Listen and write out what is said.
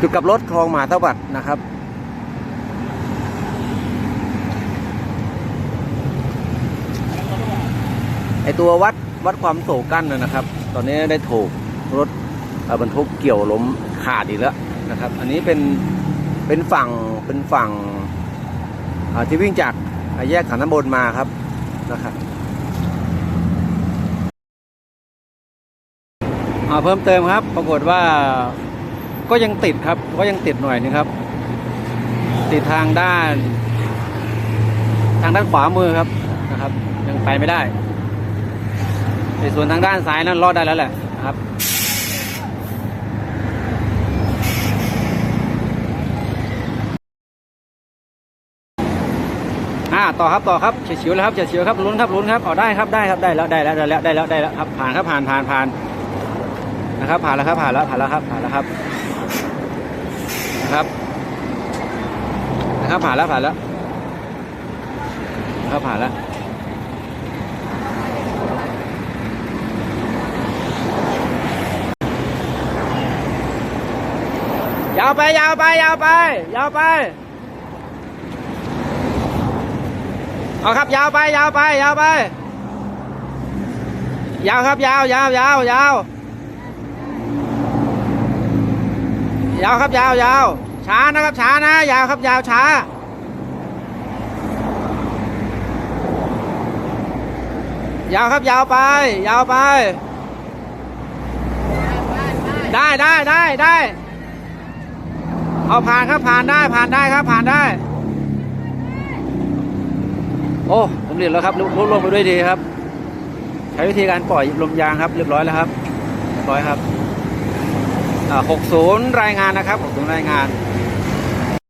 จุดกับรถคลองมหาตบัดนะครับ ไอตัววัดวัดความโศกกั้นนะนะครับ ตอนนี้ได้ถูกรถอ่อบรรทุกเกี่ยวล้มขาดอีกแล้วนะครับ อันนี้เป็นเป็นฝั่งเป็นฝั่งที่วิ่งจากแยกขันน้ำบนมาครับนะครับเพิ่มเติมครับ ปรากฏว่า ก็ยังติดครับ ก็ยังติดหน่อยนึงครับ ติดทางด้าน ทางด้านขวามือครับนะครับ ยังไปไม่ได้ในส่วนทางด้านซ้ายนั้นรอดได้แล้วแหละนะครับอ่าต่อครับต่อครับเฉียวๆแล้วครับเฉียวๆครับลุ้นครับลุ้นครับเอาได้ครับได้ครับได้แล้วได้แล้วได้แล้วได้แล้วได้แล้วครับผ่านครับผ่านผ่านผ่าน นะครับผ่านแล้วครับผ่านแล้วผ่านแล้วครับผ่านแล้วครับนะครับนะครับผ่านแล้วผ่านแล้วนะครับผ่านแล้วยาวไปยาวไปยาวไปยาวไปเอาครับยาวไปยาวไปยาวไปยาวครับยาวยาวยาวยาว ยาวครับยาวยาวช้านะครับช้านะ ยาวครับยาวช้า ยาวครับยาวไป ยาวไป ได้ได้ได้ได้เอาผ่านครับผ่านได้ผ่านได้ครับผ่านได้ โอ้ผมเรียนแล้วครับลุลุลงไปด้วยดีครับ ใช้วิธีการปล่อยลมยางครับ เรียบร้อยแล้วครับเรียบร้อยครับ 60 รายงานนะครับ 60 รายงาน